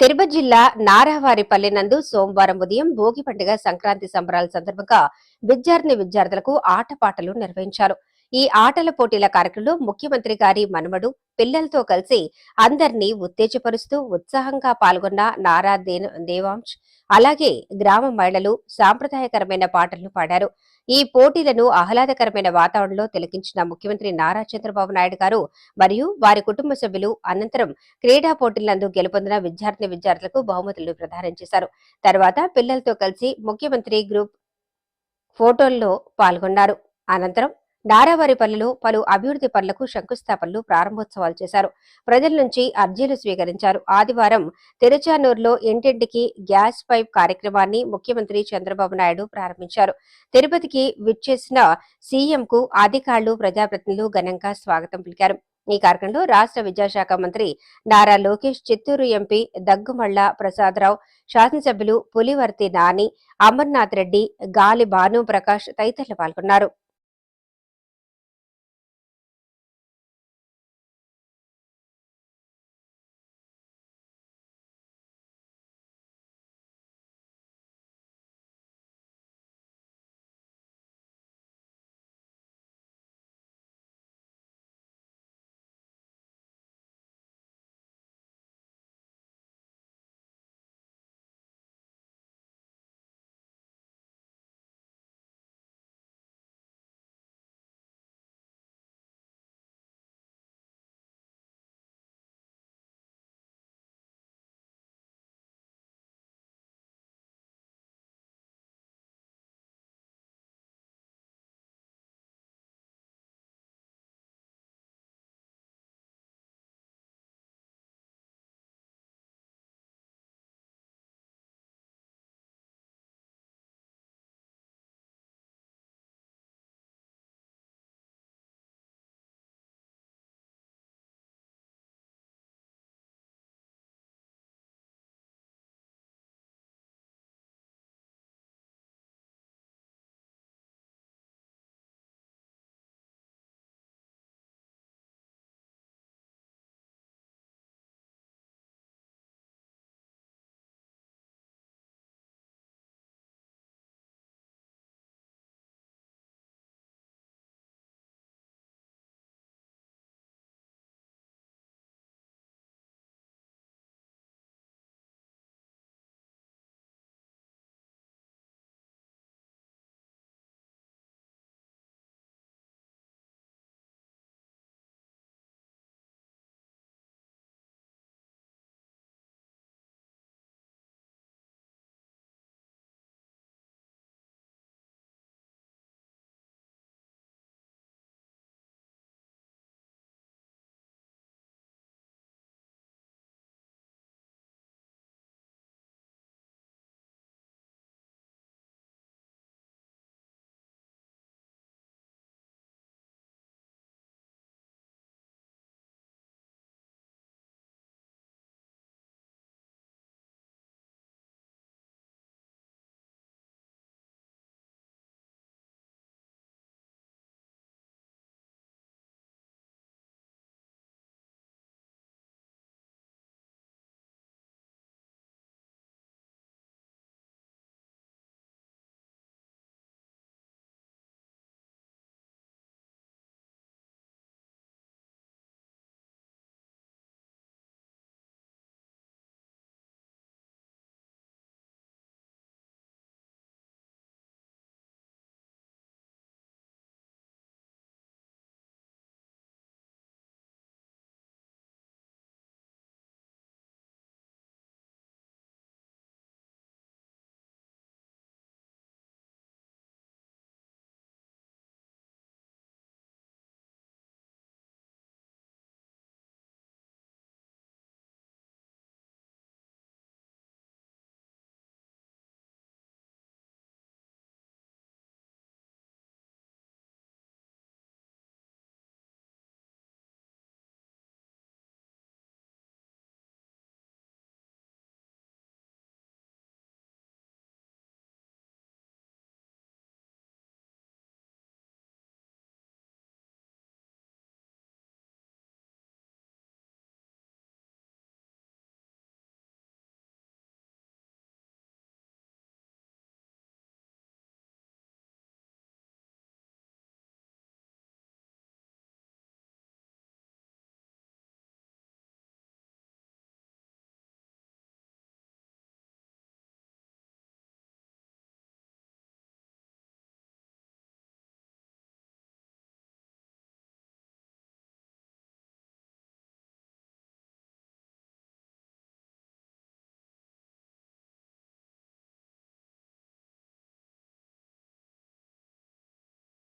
తిరుపతి జిల్లా నారహవారిపల్లి నందు సోమవారం ఉదయం భోగి పండుగ సంక్రాంతి సంబరాల సందర్భంగా విద్యార్థిని విద్యార్థులకు ఆటపాటలు నిర్వహించారు. ఈ ఆటల పోటీల కార్యక్రమంలో ముఖ్యమంత్రి గారి మనమడు పిల్లలతో కలిసి అందరినీ ఉత్తేజపరుస్తూ ఉత్సాహంగా పాల్గొన్న నారా దేవాంశ్ అలాగే గ్రామ మహిళలు సాంప్రదాయకరమైన పాటలు పాడారు. ఈ పోటీలను ఆహ్లాదకరమైన వాతావరణంలో తిలకించిన ముఖ్యమంత్రి నారా చంద్రబాబు నాయుడు గారు మరియు వారి కుటుంబ సభ్యులు అనంతరం క్రీడా పోటీలందు గెలుపొందిన విద్యార్థిని విద్యార్థులకు బహుమతులు ప్రదానం చేశారు. తర్వాత పిల్లలతో కలిసి ముఖ్యమంత్రి గ్రూప్ ఫోటోల్లో పాల్గొన్నారు. అనంతరం నారావారిపల్లిలో పలు అభివృద్ధి పనులకు శంకుస్థాపనలు ప్రారంభోత్సవాలు చేశారు. ప్రజల నుంచి అర్జీలు స్వీకరించారు. ఆదివారం తిరుచానూరులో ఇంటింటికి గ్యాస్ పైప్ కార్యక్రమాన్ని ముఖ్యమంత్రి చంద్రబాబు నాయుడు ప్రారంభించారు. తిరుపతికి విచ్చేసిన సీఎంకు అధికారులు ప్రజాప్రతినిధులు ఘనంగా స్వాగతం పలికారు. ఈ కార్యక్రమంలో రాష్ట్ర విద్యాశాఖ మంత్రి నారా లోకేష్ చిత్తూరు ఎంపీ దగ్గుమళ్ళ ప్రసాదరావు శాసనసభ్యులు పులివర్తి నాని అమర్నాథ్ రెడ్డి గాలి భాను ప్రకాష్ తదితరులు పాల్గొన్నారు.